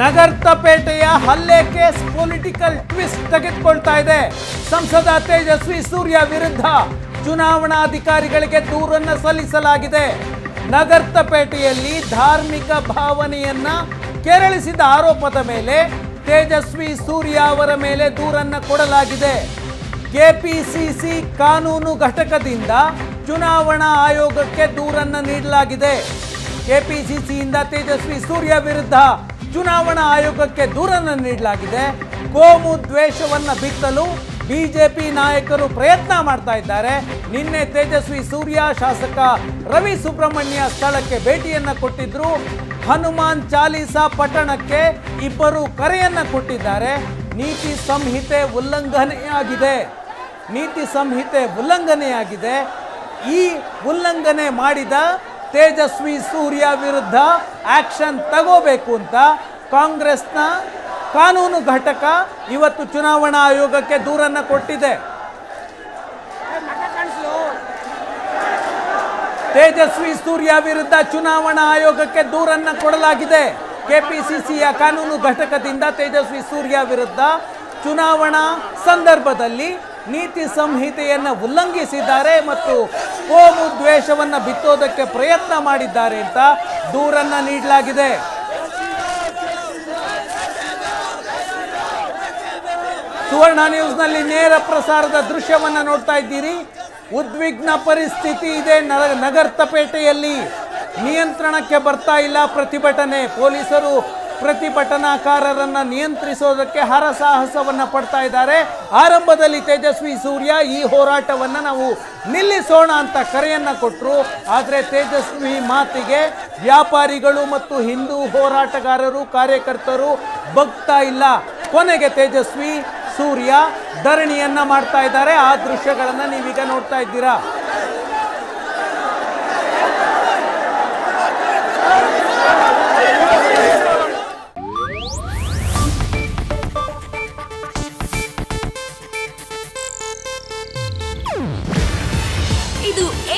ನಗರ್ತಪೇಟೆಯ ಹಲ್ಲೆ case political twist ತೆಗೆದುಕೊಳ್ತಾ ಇದೆ. ಸಂಸದ ತೇಜಸ್ವಿ ಸೂರ್ಯ ವಿರುದ್ಧ ಚುನಾವಣಾಧಿಕಾರಿಗಳಿಗೆ ದೂರನ್ನು ಸಲ್ಲಿಸಲಾಗಿದೆ. ನಗರ್ತಪೇಟೆಯಲ್ಲಿ ಧಾರ್ಮಿಕ ಭಾವನೆಯನ್ನ ಕೆರಳಿಸಿದ ಆರೋಪದ ಮೇಲೆ ತೇಜಸ್ವಿ ಸೂರ್ಯ ಅವರ ಮೇಲೆ ದೂರನ್ನು ಕೊಡಲಾಗಿದೆ. ಕೆಪಿಸಿಸಿ ಕಾನೂನು ಘಟಕದಿಂದ ಚುನಾವಣಾ ಆಯೋಗಕ್ಕೆ ದೂರನ್ನು ನೀಡಲಾಗಿದೆ. ಕೆಪಿಸಿಸಿಯಿಂದ ತೇಜಸ್ವಿ ಸೂರ್ಯ ವಿರುದ್ಧ ಚುನಾವಣಾ ಆಯೋಗಕ್ಕೆ ದೂರನ್ನು ನೀಡಲಾಗಿದೆ. ಕೋಮು ದ್ವೇಷವನ್ನು ಬಿತ್ತಲು ಬಿಜೆಪಿ ನಾಯಕರು ಪ್ರಯತ್ನ ಮಾಡ್ತಾ ಇದ್ದಾರೆ. ನಿನ್ನೆ ತೇಜಸ್ವಿ ಸೂರ್ಯ ಶಾಸಕ ರವಿ ಸುಬ್ರಹ್ಮಣ್ಯ ಸ್ಥಳಕ್ಕೆ ಭೇಟಿಯನ್ನು ಕೊಟ್ಟಿದ್ರು. ಹನುಮಾನ್ ಚಾಲೀಸಾ ಪಟ್ಟಣಕ್ಕೆ ಇಬ್ಬರು ಕರೆಯನ್ನು ಕೊಟ್ಟಿದ್ದಾರೆ. ನೀತಿ ಸಂಹಿತೆ ಉಲ್ಲಂಘನೆಯಾಗಿದೆ. ನೀತಿ ಸಂಹಿತೆ ಉಲ್ಲಂಘನೆಯಾಗಿದೆ. ಈ ಉಲ್ಲಂಘನೆ ಮಾಡಿದ ತೇಜಸ್ವಿ ಸೂರ್ಯ ವಿರುದ್ಧ ಆ್ಯಕ್ಷನ್ ತಗೋಬೇಕು ಅಂತ ಕಾಂಗ್ರೆಸ್ನ ಕಾನೂನು ಘಟಕ ಇವತ್ತು ಚುನಾವಣಾ ಆಯೋಗಕ್ಕೆ ದೂರನ್ನು ಕೊಟ್ಟಿದೆ. ತೇಜಸ್ವಿ ಸೂರ್ಯ ವಿರುದ್ಧ ಚುನಾವಣಾ ಆಯೋಗಕ್ಕೆ ದೂರನ್ನು ಕೊಡಲಾಗಿದೆ. ಕೆಪಿಸಿಸಿಯ ಕಾನೂನು ಘಟಕದಿಂದ ತೇಜಸ್ವಿ ಸೂರ್ಯ ವಿರುದ್ಧ ಚುನಾವಣಾ ಸಂದರ್ಭದಲ್ಲಿ ನೀತಿ ಸಂಹಿತೆಯನ್ನು ಉಲ್ಲಂಘಿಸಿದ್ದಾರೆ ಮತ್ತು ಕೋಮು ದ್ವೇಷವನ್ನು ಬಿತ್ತೋದಕ್ಕೆ ಪ್ರಯತ್ನ ಮಾಡಿದ್ದಾರೆ ಅಂತ ದೂರನ್ನು ನೀಡಲಾಗಿದೆ. ಸುವರ್ಣ ನ್ಯೂಸ್ನಲ್ಲಿ ನೇರ ಪ್ರಸಾರದ ದೃಶ್ಯವನ್ನು ನೋಡ್ತಾ ಇದ್ದೀರಿ. ಉದ್ವಿಗ್ನ ಪರಿಸ್ಥಿತಿ ಇದೆ ನಗರ್ತಪೇಟೆಯಲ್ಲಿ. ನಿಯಂತ್ರಣಕ್ಕೆ ಬರ್ತಾ ಇಲ್ಲ ಪ್ರತಿಭಟನೆ. ಪೊಲೀಸರು ಪ್ರತಿಭಟನಾಕಾರರನ್ನ ನಿಯಂತ್ರಿಸೋದಕ್ಕೆ ಹರಸಾಹಸವನ್ನ ಪಡ್ತಾ ಇದ್ದಾರೆ. ಆರಂಭದಲ್ಲಿ ತೇಜಸ್ವಿ ಸೂರ್ಯ, ಈ ಹೋರಾಟವನ್ನ ನಾವು ನಿಲ್ಲಿಸೋಣ ಅಂತ ಕರೆಯನ್ನ ಕೊಟ್ಟರು ಆದರೆ ತೇಜಸ್ವಿ ಮಾತಿಗೆ ವ್ಯಾಪಾರಿಗಳು ಮತ್ತು ಹಿಂದೂ ಹೋರಾಟಗಾರರು, ಕಾರ್ಯಕರ್ತರು ಬಗ್ತಾ ಇಲ್ಲ. ಕೊನೆಗೆ ತೇಜಸ್ವಿ ಸೂರ್ಯ ಧರಣಿಯನ್ನ ಮಾಡ್ತಾ ಇದ್ದಾರೆ. ಆ ದೃಶ್ಯಗಳನ್ನ ನೀವೀಗ ನೋಡ್ತಾ ಇದ್ದೀರಾ.